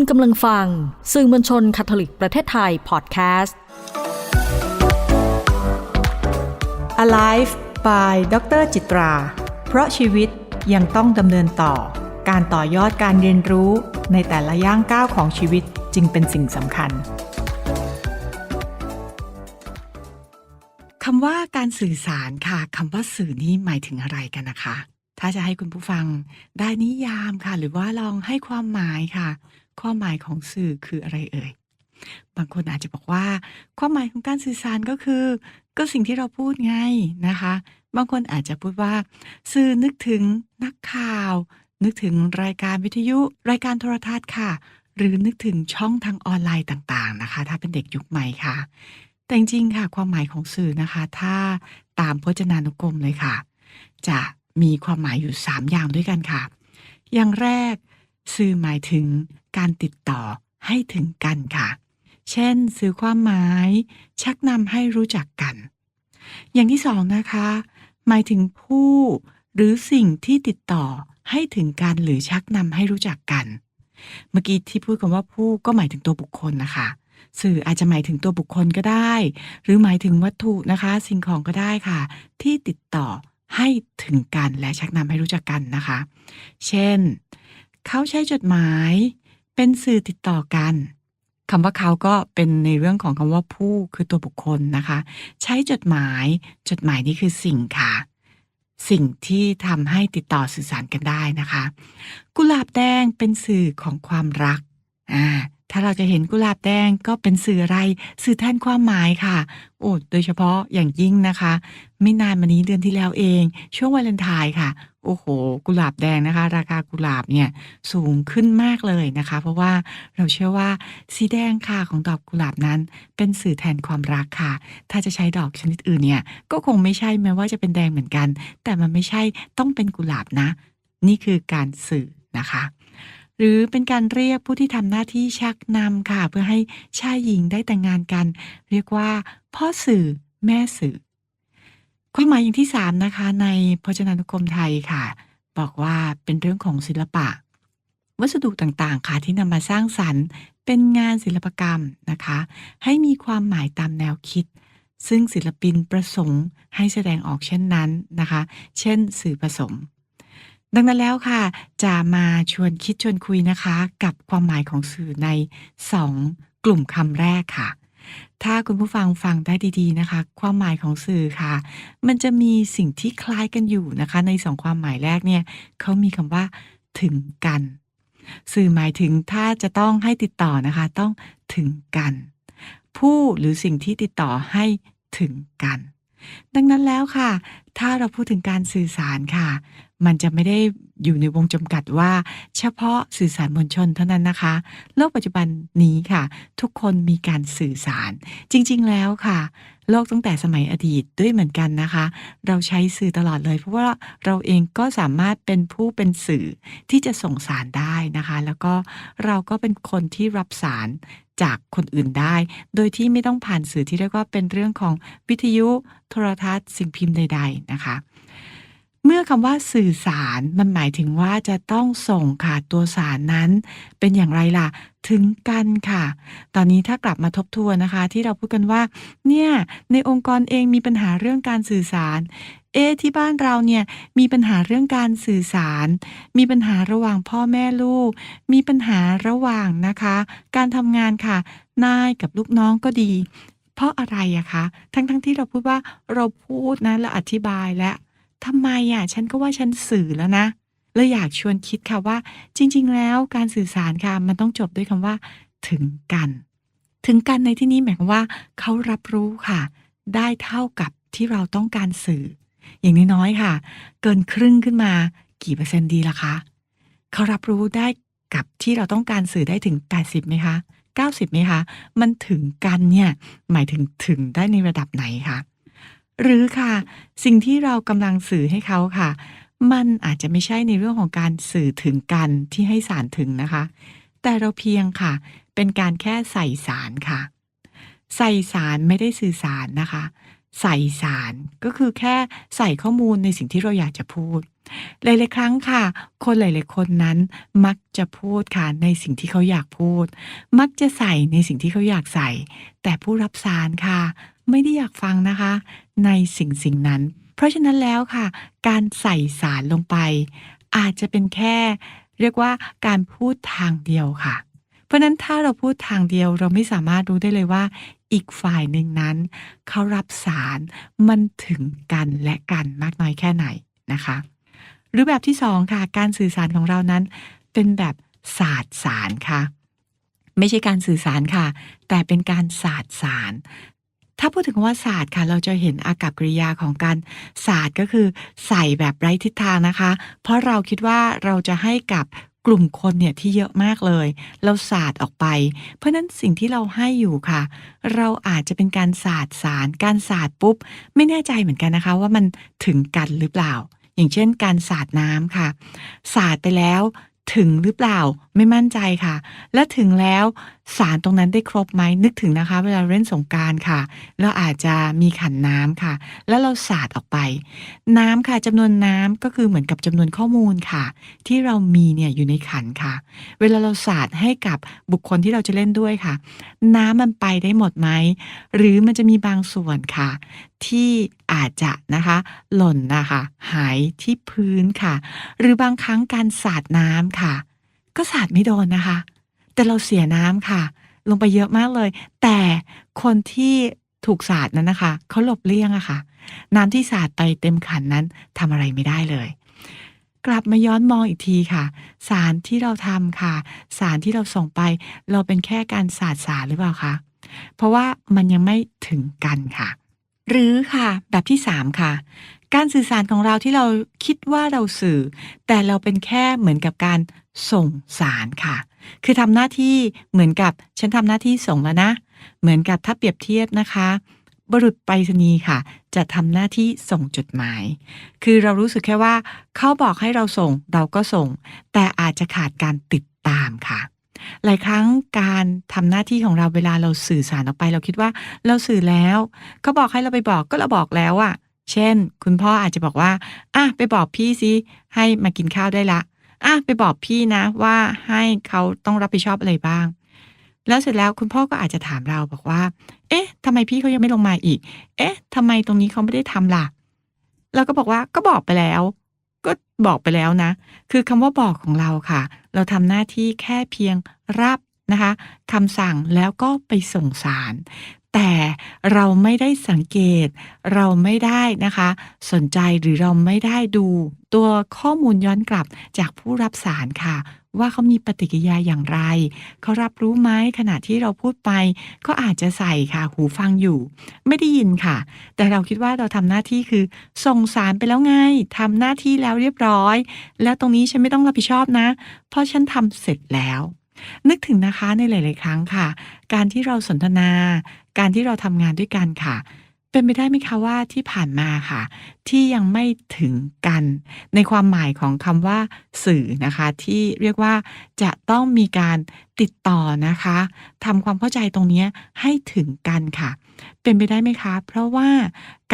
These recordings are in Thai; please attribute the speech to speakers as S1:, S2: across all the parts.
S1: คุณกำลังฟัง สื่อมวลชนคาทอลิกประเทศไทยพอดแคสต์
S2: Alive by ดรจิตรา เพราะชีวิตยังต้องดำเนินต่อ การต่อยอดการเรียนรู้ในแต่ละย่างก้าวของชีวิตจึงเป็นสิ่งสำคัญคำว่าการสื่อสารค่ะคำว่าสื่อนี้หมายถึงอะไรกันนะคะ ถ้าจะให้คุณผู้ฟังได้นิยามค่ะ หรือว่าลองให้ความหมายค่ะ ความหมายของสื่อคืออะไรเอ่ย บางคนอาจจะบอกว่า ความหมายของการสื่อสารก็คือ ก็สิ่งที่เราพูดไงนะคะ บางคนอาจจะพูดว่า สื่อนึกถึงนักข่าว นึกถึงรายการวิทยุ รายการโทรทัศน์ค่ะ หรือนึกถึงช่องทางออนไลน์ต่างๆนะคะ ถ้าเป็นเด็กยุคใหม่ค่ะ แต่จริงๆค่ะ ความหมายของสื่อนะคะ ถ้าตามพจนานุกรมเลยค่ะ จะมีความหมายอยู่ 3 อย่างด้วยกันค่ะ อย่างแรก สื่อหมายถึงการติดต่อให้ถึงกันค่ะ เช่น สื่อความหมาย ชักนำให้รู้จักกัน อย่างที่สองนะคะ หมายถึงผู้หรือสิ่งที่ติดต่อให้ถึงกันหรือชักนำให้รู้จักกัน เมื่อกี้ที่พูดคำว่าผู้ก็หมายถึงตัวบุคคลนะคะ สื่ออาจจะหมายถึงตัวบุคคลก็ได้ หรือหมายถึงวัตถุนะคะ สิ่งของก็ได้ค่ะ ที่ติดต่อให้ถึงกันและชักนำให้รู้จักกันนะคะ เช่น เขาใช้จดหมายเป็นสื่อติดต่อกันคำว่าเขาก็เป็นในเรื่องของคำว่าผู้คือตัวบุคคลนะคะ ใช้จดหมาย จดหมายนี่คือสิ่งค่ะ สิ่งที่ทำให้ติดต่อสื่อสารกันได้นะคะ กุหลาบแดงเป็นสื่อของความรักอ่าถ้าเราจะเห็นกุหลาบแดงก็เป็นสื่ออะไรสื่อแทนความหมายค่ะ โอ้โดยเฉพาะอย่างยิ่งนะคะ ไม่นานมานี้เดือนที่แล้วเอง ช่วงวาเลนไทน์ค่ะ โอ้โห กุหลาบแดงนะคะ ราคากุหลาบเนี่ยสูงขึ้นมากเลยนะคะ เพราะว่าเราเชื่อว่าสีแดงค่ะของดอกกุหลาบนั้น เป็นสื่อแทนความรักค่ะ ถ้าจะใช้ดอกชนิดอื่นเนี่ยก็คงไม่ใช่แม้ว่าจะเป็นแดงเหมือนกัน แต่มันไม่ใช่ต้องเป็นกุหลาบนะ นี่คือการสื่อนะคะหรือเป็นการเรียกผู้ที่ทำหน้าที่ชักนำค่ะ เพื่อให้ชายหญิงได้แต่งงานกัน เรียกว่า พ่อสื่อแม่สื่อ ความหมายอย่างที่สามนะคะ ในพจนานุกรมไทยค่ะ บอกว่าเป็นเรื่องของศิลปะ วัสดุต่างๆ ค่ะที่นำมาสร้างสรรค์ เป็นงานศิลปกรรมนะคะ ให้มีความหมายตามแนวคิด ซึ่งศิลปินประสงค์ให้แสดงออกเช่นนั้นนะคะ เช่น สื่อผสม ดังนั้นแล้วค่ะ จะมาชวนคิดชวนคุยนะคะ กับความหมายของสื่อใน 2 กลุ่มคำแรกค่ะ ถ้าคุณผู้ฟังฟังได้ดี ๆนะคะ ความหมายของสื่อค่ะ มันจะมีสิ่งที่คล้ายกันอยู่นะคะ ในสองความหมายแรกเนี่ยเขามีคำว่า ถึงกัน สื่อหมายถึงถ้าจะต้องให้ติดต่อนะคะ ต้องถึงกัน ผู้หรือสิ่งที่ติดต่อให้ถึงกัน ดังนั้นแล้วค่ะ ถ้าเราพูดถึงการสื่อสารค่ะ มันจะไม่ได้อยู่ในวงจำกัดว่า เฉพาะสื่อสารมวลชนเท่านั้นนะคะ โลกปัจจุบันนี้ค่ะ ทุกคนมีการสื่อสาร จริง ๆ แล้วค่ะ โลกตั้งแต่สมัยอดีตด้วยเหมือนกันนะคะ เราใช้สื่อตลอดเลย เพราะว่าเราเองก็สามารถเป็นผู้เป็นสื่อที่จะส่งสารได้นะคะ แล้วก็เราก็เป็นคนที่รับสารจากคนอื่นได้ โดยที่ไม่ต้องผ่านสื่อที่เรียกว่าเป็นเรื่องของวิทยุ โทรทัศน์ สิ่งพิมพ์ใด ๆ นะคะ เมื่อคำว่าสื่อสารมันหมายถึงว่าจะต้องส่งค่ะตัวสารนั้น เป็นอย่างไรล่ะ ถึงกันค่ะ ตอนนี้ถ้ากลับมาทบทวนนะคะ ที่เราพูดกันว่า เนี่ยในองค์กรเองมีปัญหาเรื่องการสื่อสาร เอที่บ้านเราเนี่ยมีปัญหาเรื่องการสื่อสาร มีปัญหาระหว่างพ่อแม่ลูก มีปัญหาระหว่างนะคะ การทำงานค่ะนายกับลูกน้องก็ดี เพราะอะไรอะคะ ทั้งๆทที่เราพูดว่าเราพูดนะและอธิบายแล้ว ทำไมอะฉันก็ว่าฉันสื่อแล้วนะเลยอยากชวนคิดค่ะว่า จริง ๆ แล้วการสื่อสารค่ะ มันต้องจบด้วยคำว่า ถึงกัน ถึงกันในที่นี้หมายความว่า เขารับรู้ค่ะ ได้เท่ากับที่เราต้องการสื่อ อย่างน้อยๆค่ะ เกินครึ่งขึ้นมา กี่เปอร์เซ็นต์ดีล่ะคะเขารับรู้ได้กับที่เราต้องการสื่อได้ถึง 80ไหมคะ90ไหมคะ มันถึงกันเนี่ย หมายถึงถึงได้ในระดับไหนคะ หรือค่ะ สิ่งที่เรากำลังสื่อให้เขาค่ะ มันอาจจะไม่ใช่ในเรื่องของการสื่อถึงกันที่ให้สารถึงนะคะ แต่เราเพียงค่ะ เป็นการแค่ใส่สารค่ะ ใส่สารไม่ได้สื่อสารนะคะ ใส่สารก็คือแค่ใส่ข้อมูลในสิ่งที่เราอยากจะพูดหลายๆครั้งค่ะ คนหลาย ๆ คนนั้นมักจะพูดค่ะในสิ่งที่เขาอยากพูด มักจะใส่ในสิ่งที่เขาอยากใส่ แต่ผู้รับสารค่ะ ไม่ได้อยากฟังนะคะ ในสิ่งสิ่งนั้น เพราะฉะนั้นแล้วค่ะ การใส่สารลงไป อาจจะเป็นแค่ เรียกว่าการพูดทางเดียวค่ะ เพราะนั้นถ้าเราพูดทางเดียวเราไม่สามารถรู้ได้เลยว่า อีกฝ่ายหนึ่งนั้น เขารับสารมันถึงกันและกันมากน้อยแค่ไหนนะคะ หรือแบบที่สองค่ะ การสื่อสารของเรานั้น เป็นแบบศาสตร์สารค่ะไม่ใช่การสื่อสารค่ะ แต่เป็นการศาสตร์สาร ถ้าพูดถึงว่าศาสตร์ค่ะ เราจะเห็นอากับกริยาของการศาสตร์ก็คือใส่แบบไร้ทิศทางนะคะ เพราะเราคิดว่าเราจะให้กับกลุ่มคนเนี่ยที่เยอะมากเลย เราศาสตร์ออกไป เพราะนั้นสิ่งที่เราให้อยู่ค่ะ เราอาจจะเป็นการศาสตร์สาร การศาสตร์ปุ๊บ ไม่แน่ใจเหมือนกันนะคะ ว่ามันถึงกันหรือเปล่า อย่างเช่น การศาสาดน้ำค่ะ ศาสาดไปแล้ว ถึงหรือเปล่าไม่มั่นใจค่ะ และถึงแล้วสารตรงนั้นได้ครบไหมนึกถึงนะคะ เวลาเล่นสงการค่ะเราอาจจะมีขันน้ำค่ะ แล้วเราสาดออกไป น้ำค่ะจำนวนน้ำก็คือเหมือนกับจำนวนข้อมูลค่ะ ที่เรามีเนี่ยอยู่ในขันค่ะ เวลาเราสาดให้กับบุคคลที่เราจะเล่นด้วยค่ะ น้ำมันไปได้หมดไหมหรือมันจะมีบางส่วนค่ะที่อาจจะนะคะ หล่นนะคะ หายที่พื้นค่ะ หรือบางครั้งการสาดน้ำค่ะ ก็สาดไม่โดนนะคะ แต่เราเสียน้ำค่ะ ลงไปเยอะมากเลย แต่คนที่ถูกสาดนั้นนะคะเขาหลบเลี่ยงอะค่ะ น้ำที่สาดไปเต็มขันนั้นทำอะไรไม่ได้เลย กลับมาย้อนมองอีกทีค่ะ สารที่เราทำค่ะ สารที่เราส่งไป เราเป็นแค่การสาดสารหรือเปล่าคะเพราะว่ามันยังไม่ถึงกันค่ะ หรือค่ะแบบที่สามค่ะ การสื่อสารของเราที่เราคิดว่าเราสื่อ แต่เราเป็นแค่เหมือนกับการส่งสารค่ะ คือทำหน้าที่เหมือนกับฉันทำหน้าที่ส่งแล้วนะ เหมือนกับถ้าเปรียบเทียบนะคะบุรุษไปรษณีย์ค่ะ จะทำหน้าที่ส่งจดหมาย คือเรารู้สึกแค่ว่า เขาบอกให้เราส่งเราก็ส่ง แต่อาจจะขาดการติดตามค่ะ หลายครั้งการทำหน้าที่ของเราเวลาเราสื่อสารออกไป เราคิดว่าเราสื่อแล้วเขาบอกให้เราไปบอกก็เราบอกแล้วอะเช่น คุณพ่ออาจจะบอกว่าอะไปบอกพี่สิให้มากินข้าวได้ละอะไปบอกพี่นะว่าให้เขาต้องรับผิดชอบอะไรบ้าง แล้วเสร็จแล้วคุณพ่อก็อาจจะถามเราบอกว่า เอ๊ะทำไมพี่เขายังไม่ลงมาอีก เอ๊ะทำไมตรงนี้เขาไม่ได้ทำล่ะเราก็บอกว่าก็บอกไปแล้ว ก็บอกไปแล้วนะ คือคำว่าบอกของเราค่ะ เราทำหน้าที่แค่เพียงรับนะคะคำสั่งแล้วก็ไปส่งสาร แต่เราไม่ได้สังเกต เราไม่ได้นะคะ สนใจหรือเราไม่ได้ดู ตัวข้อมูลย้อนกลับจากผู้รับสารค่ะ ว่าเขามีปฏิกิริยาอย่างไร เขารับรู้ไหมขณะที่เราพูดไป ก็อาจจะใส่ค่ะ หูฟังอยู่ ไม่ได้ยินค่ะ แต่เราคิดว่าเราทำหน้าที่คือ ส่งสารไปแล้วไงทำหน้าที่แล้วเรียบร้อย แล้วตรงนี้ฉันไม่ต้องรับผิดชอบนะ เพราะฉันทำเสร็จแล้ว นึกถึงนะคะในหลาย ๆ ครั้งค่ะ การที่เราสนทนา การที่เราทำงานด้วยกันค่ะ เป็นไปได้ไหมคะว่าที่ผ่านมาค่ะ ที่ยังไม่ถึงกัน ในความหมายของคำว่า สื่อนะคะ ที่เรียกว่าจะต้องมีการติดต่อนะคะทำความเข้าใจตรงนี้ให้ถึงกันค่ะ เป็นไปได้ไหมคะ เพราะว่า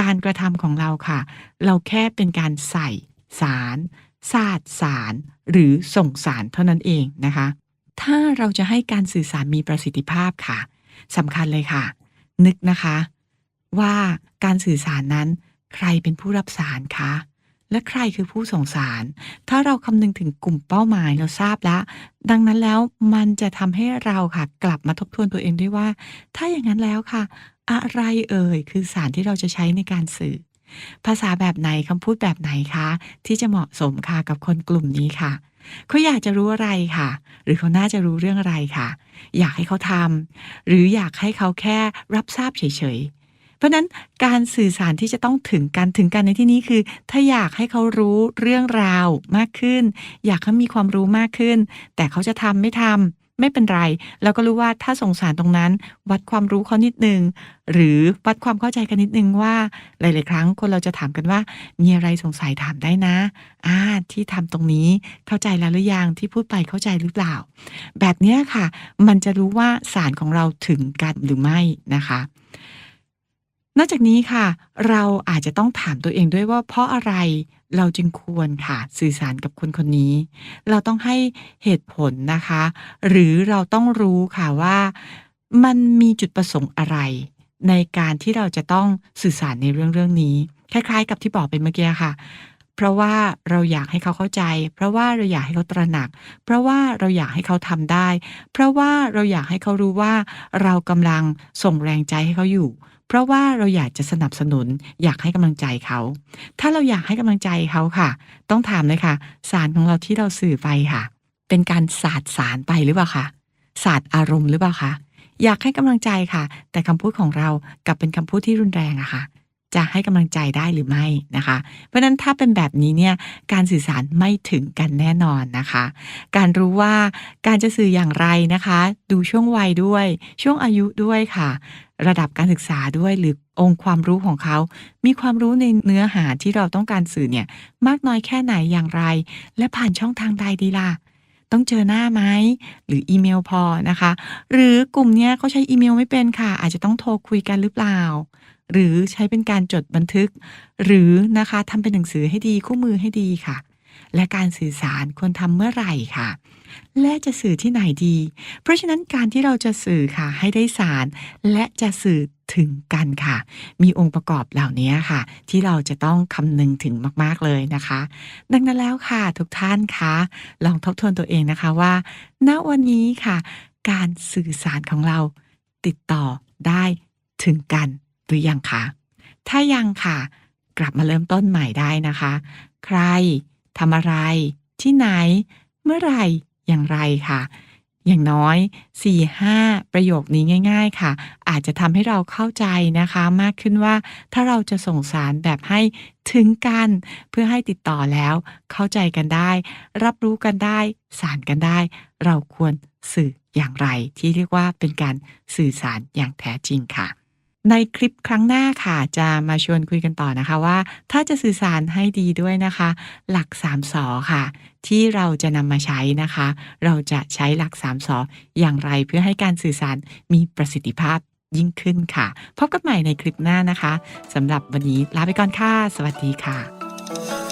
S2: การกระทำของเราค่ะ เราแค่เป็นการใส่สารสาดสาร หรือส่งสารเท่านั้นเองนะคะ ถ้าเราจะให้การสื่อสารมีประสิทธิภาพค่ะสำคัญเลยค่ะ นึกนะคะ ว่าการสื่อสารนั้น ใครเป็นผู้รับสารคะ และใครคือผู้ส่งสาร ถ้าเราคำนึงถึงกลุ่มเป้าหมายเราทราบแล้ว ดังนั้นแล้วมันจะทำให้เราค่ะกลับมาทบทวนตัวเองด้วยว่า ถ้าอย่างนั้นแล้วค่ะ อะไรเอ่ยคือสารที่เราจะใช้ในการสื่อ ภาษาแบบไหนคำพูดแบบไหนคะ ที่จะเหมาะสมค่ะกับคนกลุ่มนี้ค่ะเขาอยากจะรู้อะไรค่ะ หรือเขาน่าจะรู้เรื่องอะไรค่ะ อยากให้เขาทำหรืออยากให้เขาแค่รับทราบเฉยๆ เพราะนั้นการสื่อสารที่จะต้องถึงกันถึงกันในที่นี้คือ ถ้าอยากให้เขารู้เรื่องราวมากขึ้น อยากให้มีความรู้มากขึ้น แต่เขาจะทำไม่ทำไม่เป็นไรเราก็รู้ว่าถ้าส่งสารตรงนั้น วัดความรู้เขานิดนึง หรือวัดความเข้าใจกันนิดนึงว่า หลาย ๆ ครั้งคนเราจะถามกันว่า มีอะไรสงสัยถามได้นะอ่าที่ทำตรงนี้เข้าใจแล้วหรือยังที่พูดไปเข้าใจหรือเปล่า แบบนี้ค่ะ มันจะรู้ว่าสารของเราถึงกันหรือไม่นะคะ นอกจากนี้ค่ะ เราอาจจะต้องถามตัวเองด้วยว่าเพราะอะไรเราจึงควรค่ะสื่อสารกับคนคนนี้ เราต้องให้เหตุผลนะคะ หรือเราต้องรู้ค่ะว่ามันมีจุดประสงค์อะไร ในการที่เราจะต้องสื่อสารในเรื่องเรื่องนี้ คล้าย ๆ กับที่บอกไปเมื่อกี้ค่ะ เพราะว่าเราอยากให้เขาเข้าใจ เพราะว่าเราอยากให้เขาตระหนัก เพราะว่าเราอยากให้เขาทำได้ เพราะว่าเราอยากให้เขารู้ว่าเรากำลังส่งแรงใจให้เขาอยู่ เพราะว่าเราอยากจะสนับสนุนอยากให้กำลังใจเขา ถ้าเราอยากให้กำลังใจเขาค่ะ ต้องถามเลยค่ะ สารของเราที่เราสื่อไปค่ะ เป็นการสาดสารไปหรือเปล่าคะสาดอารมณ์หรือเปล่าคะอยากให้กำลังใจค่ะ แต่คำพูดของเรากลับเป็นคำพูดที่รุนแรงอะค่ะ จะให้กำลังใจได้หรือไม่นะคะ เพราะฉะนั้นถ้าเป็นแบบนี้เนี่ยการสื่อสารไม่ถึงกันแน่นอนนะคะ การรู้ว่าการจะสื่ออย่างไรนะคะ ดูช่วงวัยด้วยช่วงอายุด้วยค่ะ ระดับการศึกษาด้วยหรือองค์ความรู้ของเขา มีความรู้ในเนื้อหาที่เราต้องการสื่อเนี่ยมากน้อยแค่ไหนอย่างไร และผ่านช่องทางใดดีล่ะต้องเจอหน้าไหมหรืออีเมลพอนะคะ หรือกลุ่มเนี้ยเขาใช้อีเมลไม่เป็นค่ะ อาจจะต้องโทรคุยกันหรือเปล่า หรือใช้เป็นการจดบันทึก หรือนะคะทำเป็นหนังสือให้ดีคู่มือให้ดีค่ะ และการสื่อสารควรทำเมื่อไหร่ค่ะ และจะสื่อที่ไหนดี เพราะฉะนั้นการที่เราจะสื่อค่ะให้ได้สาร และจะสื่อถึงกันค่ะ มีองค์ประกอบเหล่านี้ค่ะ ที่เราจะต้องคำนึงถึงมากๆเลยนะคะ ดังนั้นแล้วค่ะทุกท่านคะลองทบทวนตัวเองนะคะว่า ณวันนี้ค่ะ การสื่อสารของเราติดต่อได้ถึงกัน หรือยังคะถ้ายังค่ะ กลับมาเริ่มต้นใหม่ได้นะคะ ใครทำอะไร ที่ไหน เมื่อไรอย่างไรค่ะ อย่างน้อย 4-5 ประโยคนี้ง่าย ๆ ค่ะ อาจจะทำให้เราเข้าใจนะคะ มากขึ้นว่าถ้าเราจะส่งสารแบบให้ถึงกัน เพื่อให้ติดต่อแล้ว เข้าใจกันได้ รับรู้กันได้ สารกันได้ เราควรสื่ออย่างไรที่เรียกว่าเป็นการสื่อสารอย่างแท้จริงค่ะ ในคลิปครั้งหน้าค่ะ จะมาชวนคุยกันต่อนะคะว่า ถ้าจะสื่อสารให้ดีด้วยนะคะ หลัก3สอค่ะ ที่เราจะนำมาใช้นะคะ เราจะใช้หลัก3สออย่างไรเพื่อให้การสื่อสารมีประสิทธิภาพยิ่งขึ้นค่ะ พบกันใหม่ในคลิปหน้านะคะสำหรับวันนี้ลาไปก่อนค่ะ สวัสดีค่ะ